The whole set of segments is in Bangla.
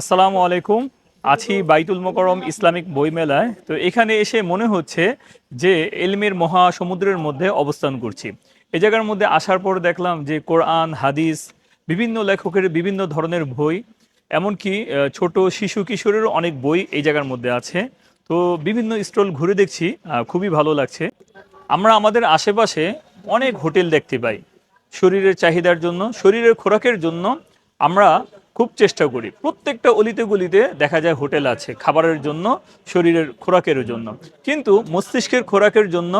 আসসালামু আলাইকুম। আছি বাইতুল মোকরম ইসলামিক বই মেলায় তো এখানে এসে মনে হচ্ছে যে এলমের মহাসমুদ্রের মধ্যে অবস্থান করছি। এই জায়গার মধ্যে আসার পর দেখলাম যে কোরআন, হাদিস, বিভিন্ন লেখকের বিভিন্ন ধরনের বই, এমনকি ছোট শিশু কিশোরেরও অনেক বই এই জায়গার মধ্যে আছে। তো বিভিন্ন স্টল ঘুরে দেখছি খুবই ভালো লাগছে। আমরা আমাদের আশেপাশে অনেক হোটেল দেখতে পাই। শরীরের চাহিদার জন্য, শরীরের খোরাকের জন্য আমরা খুব চেষ্টা করি। প্রত্যেকটা অলিতে গলিতে দেখা যায় হোটেল আছে খাবারের জন্য, শরীরের খোরাকের জন্য। কিন্তু মস্তিষ্কের খোরাকের জন্য,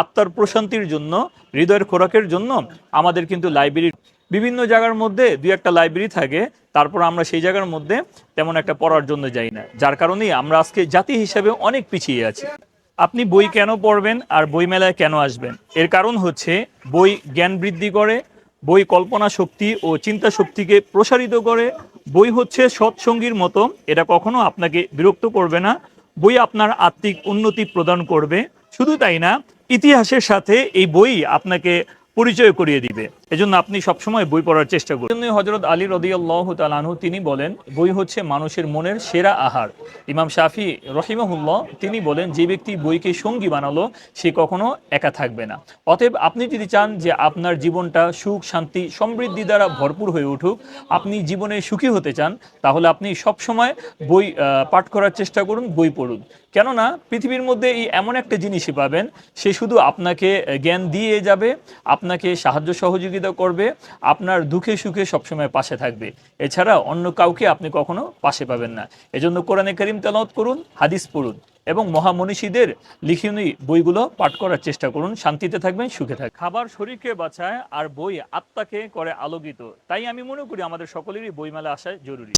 আত্মার প্রশান্তির জন্য, হৃদয়ের খোরাকের জন্য আমাদের কিন্তু লাইব্রেরি বিভিন্ন জায়গার মধ্যে দুই একটা লাইব্রেরি থাকে, তারপর আমরা সেই জায়গার মধ্যে তেমন একটা পড়ার জন্য যাই না। যার কারণেই আমরা আজকে জাতি হিসেবে অনেক পিছিয়ে আছি। আপনি বই কেন পড়বেন আর বই মেলায় কেন আসবেন? এর কারণ হচ্ছে বই জ্ঞান বৃদ্ধি করে বই কল্পনা শক্তি ও চিন্তা শক্তিকে প্রসারিত করে। বই হচ্ছে সৎসঙ্গীর মতো, এটা কখনো আপনাকে বিরক্ত করবে না। বই আপনার আত্মিক উন্নতি প্রদান করবে। শুধু তাই না, ইতিহাসের সাথে এই বই আপনাকে পরিচয় করিয়ে দিবে। এজন্য আপনি সবসময় বই পড়ার চেষ্টা করুন। জন্য হজরত আলী রদিয়াল্লাহ তালানহু তিনি বলেন, বই হচ্ছে মানুষের মনের সেরা আহার। ইমাম শাফি রহিমহুল্লাহ তিনি বলেন, যে ব্যক্তি বইকে সঙ্গী বানালো, সে কখনো একা থাকবে না। অতএব আপনি যদি চান যে আপনার জীবনটা সুখ, শান্তি, সমৃদ্ধি দ্বারা ভরপুর হয়ে উঠুক, আপনি জীবনে সুখী হতে চান, তাহলে আপনি সবসময় বই পাঠ করার চেষ্টা করুন, বই পড়ুন। কেননা পৃথিবীর মধ্যে এই এমন একটা জিনিসই পাবেন, সে শুধু আপনাকে জ্ঞান দিয়ে যাবে, আপনাকে সাহায্য সহযোগিতা করবে, আপনার দুঃখে সুখে সবসময় পাশে থাকবে। এছাড়া অন্য কাউকে আপনি কখনো পাশে পাবেন না। এজন্য কোরআনে করিম তেলত করুন, হাদিস পড়ুন এবং মহামনীষীদের লিখিনী বইগুলো পাঠ করার চেষ্টা করুন। শান্তিতে থাকবেন, সুখে থাকবেন। খাবার শরীরকে বাঁচায় আর বই আত্মাকে করে আলোকিত। তাই আমি মনে করি আমাদের সকলেরই বইমেলা আসা জরুরি।